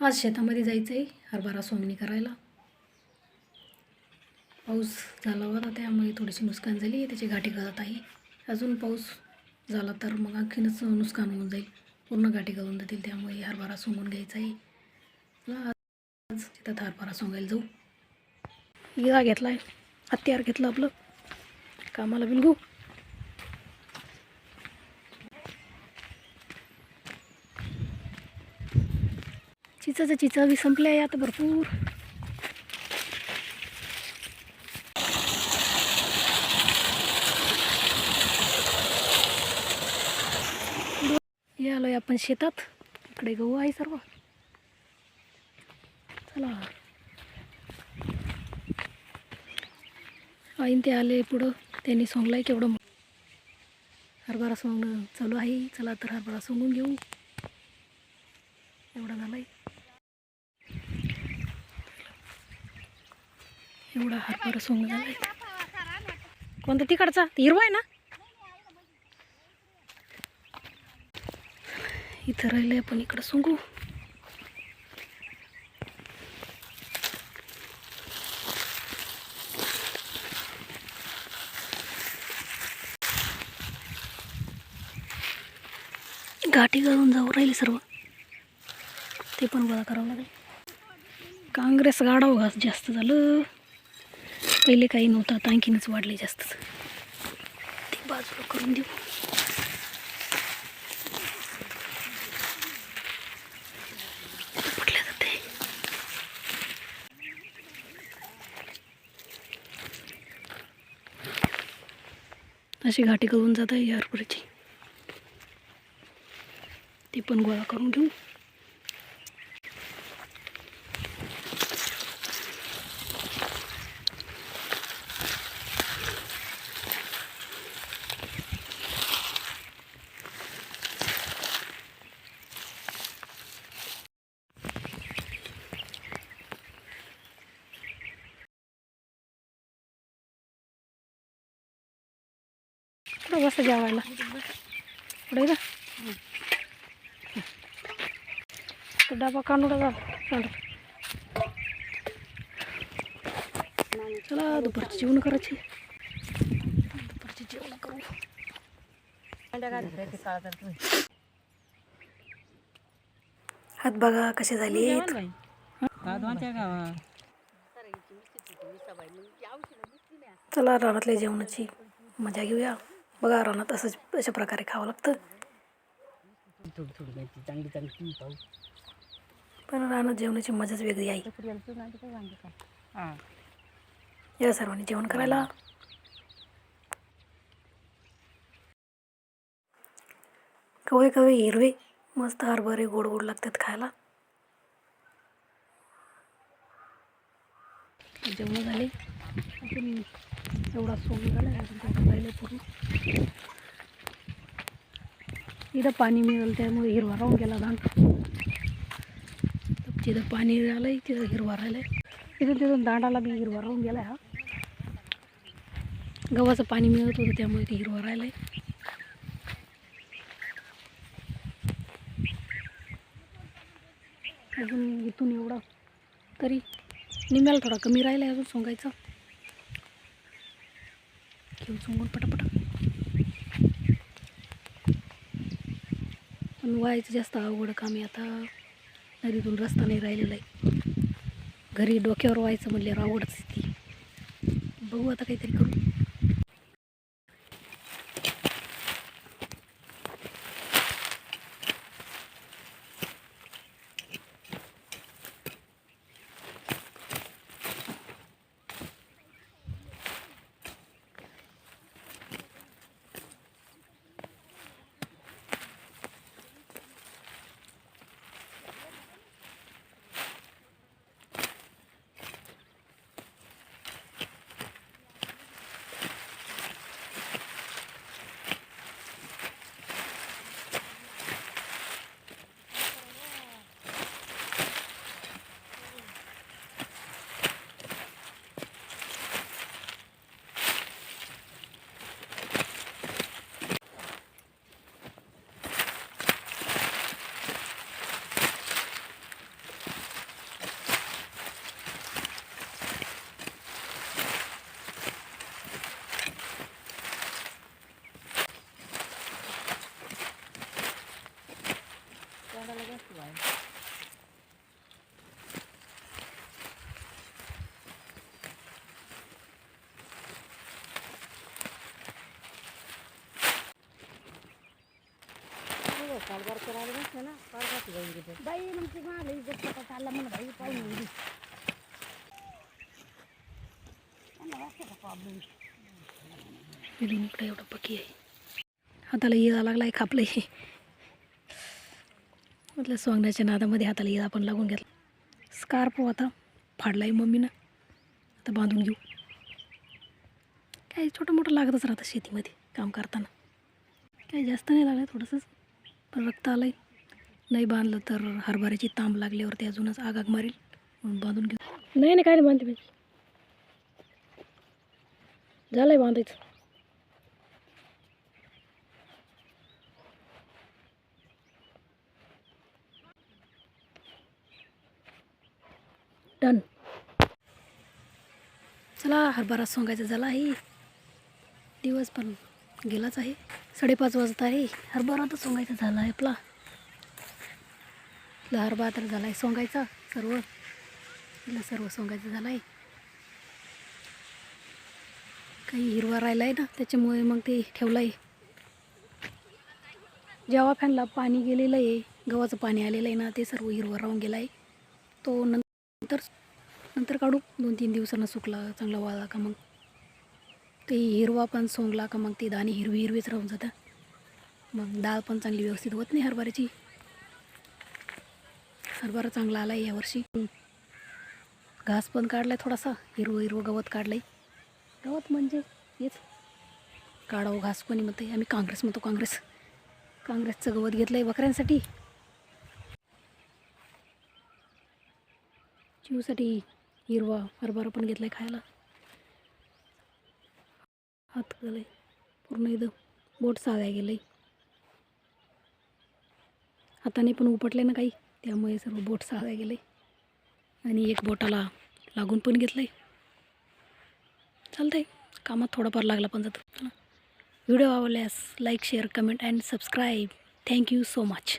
आज शेतामध्ये जायचं आहे हरभरा सोंगणी करायला. पाऊस झाला होता त्यामुळे थोडीशी नुकसान झाली. त्याची घाटी गळत आहे. अजून पाऊस झाला तर मग आणखीनच नुकसान होऊन जाईल. पूर्ण घाटी गळून जातील त्यामुळे हरभरा सोंगून घ्यायचा आहे. आज शेतात हरभरा सोंगायला जाऊ. इरा घेतला आहे हत्यार घेतलं आपलं. कामाला बिलगू. चिचाचं चिचा बी संपल्या आहे आता भरपूर. आलो आहे आपण शेतात. इकडे गहू आहे सर्व. चला. आईन ते आले पुढं. त्यांनी सोंगलाय केवढं हरभरा सोंगणं चालू आहे. चला तर हरभरा सोंगून घेऊ. एवढा आहे एवढा हरभरा सोंग झालाय. कोणता तिकडचा? हिरवा आहे ना? इथं राहिले आपण इकडं सोंगू. गाठी घालून जाऊ राहिले सर्व. ते पण गोळा करावं लागेल. काँग्रेस गाडावं घास जास्त झालं. पहिले काही नव्हतं आता आणखीनच वाढले जास्त. ते बाजूला करून देऊ. पटल्या जाते. अशी घाटी करून जात आहे हरभऱ्याची ती पण गोळा करून घेऊ. बस जेवायला. पुढे ना. तो डबा कानुडा झाला. चला दुपारची जेवण करायची. दुपारची जेवण करू. हात बघा कसे झाले. चला रानातल्या जेवणाची मजा घेऊया. बघा रानात तसंच अशा प्रकारे खावं लागतं. थोडी थोडी माहिती चांगली चांगली पाहू पण राहणं जेवणाची मजाच वेगळी आहे. हां या सर्वांनी जेवण करायला. कवळे कवळे हिरवे मस्त हरभरे गोड गोड लागतात खायला. जेवण झाले. एवढा सोंग झाला अजून त्याचं राहिले पूर्ण इथं पाणी मिळेल त्यामुळे हिरवा राहून गेला धान. तिथं पाणी आलंय तिथं हिरवा राहिलाय. तिथून तिथून दांडाला बी हिरवा राहून गेलाय हा. गव्हाचं पाणी मिळत होतं त्यामुळे ते हिरवा राहिलाय. अजून इथून एवढा तरी निम्याला थोडा कमी राहिला अजून सोंगायचा. घेऊ सोंगून पटापट. पण व्हायचं जास्त अवघड काम आहे आता. नदीतून रस्ता नाही राहिलेला आहे. घरी डोक्यावर व्हायचं म्हणल्यावर आवडच ती. बघू आता काहीतरी करू. बाई मला इज्जत पता चालला म्हणून बाई पाहून प्रॉब्लेम इकडे एवढं पकी आहे. हाताला लागलाय कापलं आहे म्हटलं सोंगण्याच्या नादामध्ये हाताला इळा पण लागून घेतला. स्कार्फ आता फाडलाय मम्मीनं. आता बांधून घेऊ. काही छोटं मोठं लागतच राहतं शेतीमध्ये काम करताना. काही जास्त नाही लागलं थोडंसंच. पण रक्त आलंय. नाही बांधलं तर हरभऱ्याची तांब लागल्यावरती अजूनच आग आग मारेल. म्हणून बांधून घेऊ. नाही नाही काय नाही बांधते मी झालंय बांधायचं. डन चला हरभरा सोंगायचा झाला आहे. दिवस पण गेलाच आहे. साडेपाच वाजता आहे. हरभरा तर सोंगायचा झाला आहे आपला. आपला हरभरा तर झाला आहे सोंगायचा सर्व. आपला सर्व सोंगायचं झालं आहे काही हिरवा राहिला आहे ना त्याच्यामुळे मग ते ठेवलं आहे जेव्हा फॅनला पाणी गेलेलं आहे गव्हाचं पाणी आलेलं आहे ना ते सर्व हिरवं राहून गेला आहे तो नंतर नंतर काढू. दोन तीन दिवसांना सुकला चांगला वाळला का मग? ते हिरवा पण सोंगला का मग ते दाणे हिरवी हिरवीच राहून जातं मग डाळ पण चांगली व्यवस्थित होत नाही हरभऱ्याची. हरभरा चांगला आला आहे यावर्षी घास पण काढला आहे थोडासा हिरवं हिरवं गवत काढलं आहे गवत म्हणजे हेच. काढावं घास कोणी म्हणते आम्ही काँग्रेस म्हणतो काँग्रेस. काँग्रेसचं गवत घेतलं आहे बकऱ्यांसाठी. चिवसाठी हिरवा हरभरा पण घेतला आहे खायला. हात गेलं. आहे पूर्ण एकदम बोट साध्या गेलं आहे हाताने पण उपटले ना काही त्यामुळे सर्व बोट साध्या गेले आणि एक बोटाला लागून पण घेतलं आहे चालतं आहे कामात थोडाफार लागला पण जातो. व्हिडिओ आवडल्यास like share comment and subscribe thank you so much